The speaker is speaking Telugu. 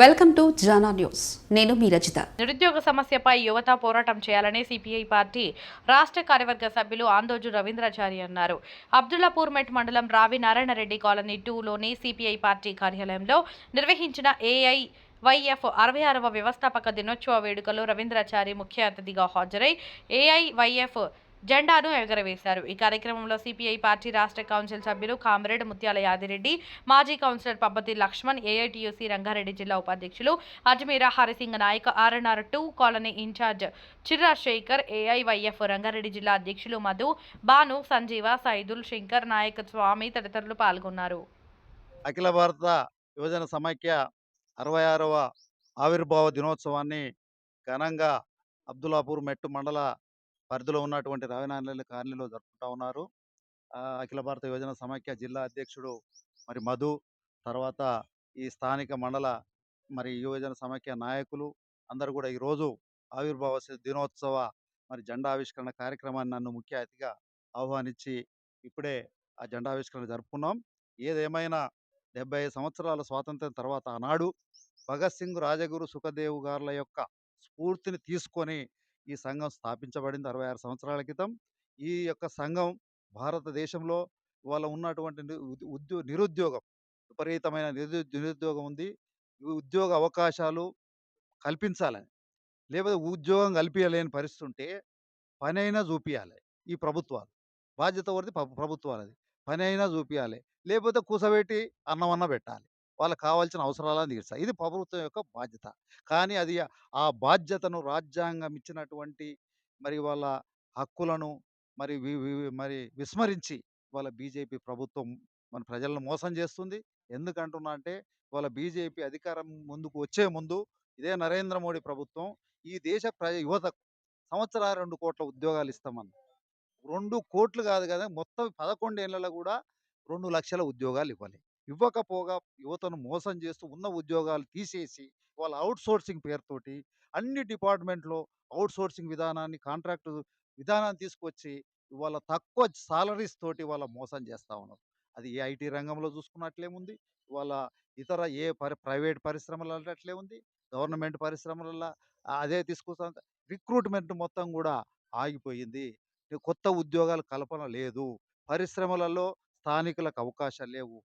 Welcome to Jana news. నేను మీ రచిత. నిరుద్యోగ సమస్యపై యువత పోరాటం చేయాలని సిపిఐ పార్టీ రాష్ట్ర కార్యవర్గ సభ్యులు ఆందోజు రవీంద్రాచారి అన్నారు. అబ్దుల్లాపూర్ మెట్ మండలం రావి నారాయణరెడ్డి కాలనీ టూలోని సిపిఐ పార్టీ కార్యాలయంలో నిర్వహించిన ఏఐ వైఎఫ్ అరవై ఆరవ వ్యవస్థాపక దినోత్సవ వేడుకలో రవీంద్రాచారి ముఖ్య అతిథిగా హాజరై ఏఐ వైఎఫ్ జెండాను ఎగరవేశారు. ఈ కార్యక్రమంలో సిపిఐ పార్టీ రాష్ట్ర కౌన్సిల్ సభ్యులు కామరేడ్ ముత్యాల యాదిరెడ్డి మాజీ కౌన్సిలర్ పబ్బతి లక్ష్మణ్ ఏఐటియుసి రంగారెడ్డి జిల్లా ఉపాధ్యక్షులు Azmeera Harisingh Naik RNR two colony in charge Chirra Shekar AIYF Rangareddy జిల్లా అధ్యక్షులు మధు భాను సంజీవ సైదుల్ శంకర్ నాయక్ స్వామి తదితరులు పాల్గొన్నారు. అఖిల భారత యువజన సమైక్య అరవై ఆరవ ఆవిర్భావ దినోత్సవాన్ని ఘనంగా అబ్దుల్లాపూర్ మెట్టు మండల పరిధిలో ఉన్నటువంటి రవినారాయణ కాలనీలో జరుపుకుంటా ఉన్నారు. అఖిల భారత యువజన సమాఖ్య జిల్లా అధ్యక్షుడు మరి మధు తర్వాత ఈ స్థానిక మండల మరి యువజన సమాఖ్య నాయకులు అందరూ కూడా ఈరోజు ఆవిర్భావ దినోత్సవ మరి జెండా ఆవిష్కరణ కార్యక్రమాన్ని నన్ను ముఖ్య అతిథిగా ఆహ్వానించి ఇప్పుడే ఆ జెండా ఆవిష్కరణ జరుపుకున్నాం. ఏదేమైనా డెబ్బై సంవత్సరాల స్వాతంత్రం తర్వాత ఆనాడు భగత్ సింగ్ రాజగురు సుఖదేవ్ గారుల యొక్క స్ఫూర్తిని తీసుకొని ఈ సంఘం స్థాపించబడింది అరవై ఆరు సంవత్సరాల క్రితం. ఈ యొక్క సంఘం భారతదేశంలో వాళ్ళ ఉన్నటువంటి ని- ఉద్యో నిరుద్యోగం విపరీతమైన నిరుద్యోగం ఉంది. ఉద్యోగ అవకాశాలు కల్పించాలని లేకపోతే ఉద్యోగం కల్పించలేని పరిస్థితి ఉంటే పని అయినా ఈ ప్రభుత్వాలు. బాధ్యత వరది ప్రభుత్వాలది. పని అయినా చూపించాలి లేకపోతే కూసబెట్టి అన్నమన్న పెట్టాలి. వాళ్ళకి కావాల్సిన అవసరాలను తీర్చాలి ఇది ప్రభుత్వం యొక్క బాధ్యత. కానీ అది ఆ బాధ్యతను రాజ్యాంగం ఇచ్చినటువంటి మరి వాళ్ళ హక్కులను మరి మరి విస్మరించి వాళ్ళ బీజేపీ ప్రభుత్వం మన ప్రజలను మోసం చేస్తుంది. ఎందుకంటున్నా అంటే వాళ్ళ బీజేపీ అధికారం ముందుకు వచ్చే ముందు ఇదే నరేంద్ర మోడీ ప్రభుత్వం ఈ దేశ ప్రజ యువతకు సంవత్సరాలు రెండు కోట్ల ఉద్యోగాలు ఇస్తామన్న రెండు కోట్లు కాదు కదా మొత్తం పదకొండు ఏళ్ళలో కూడా రెండు లక్షల ఉద్యోగాలు ఇవ్వాలి. ఇవ్వకపోగా యువతను మోసం చేస్తూ ఉన్న ఉద్యోగాలు తీసేసి వాళ్ళ అవుట్ సోర్సింగ్ పేరుతోటి అన్ని డిపార్ట్మెంట్లో అవుట్ సోర్సింగ్ విధానాన్ని కాంట్రాక్ట్ విధానాన్ని తీసుకొచ్చి వాళ్ళ తక్కువ సాలరీస్ తోటి వాళ్ళ మోసం చేస్తూ ఉన్నారు. అది ఏ ఐటీ రంగంలో చూసుకున్నట్లేముంది? వాళ్ళ ఇతర ఏ పరి ప్రైవేట్ పరిశ్రమలలో అట్లే ఉంది గవర్నమెంట్ పరిశ్రమలలో అదే తీసుకొస్తా రిక్రూట్మెంట్ మొత్తం కూడా ఆగిపోయింది. కొత్త ఉద్యోగాల కల్పన లేదు. పరిశ్రమలలో స్థానికులకు అవకాశాలు లేవు.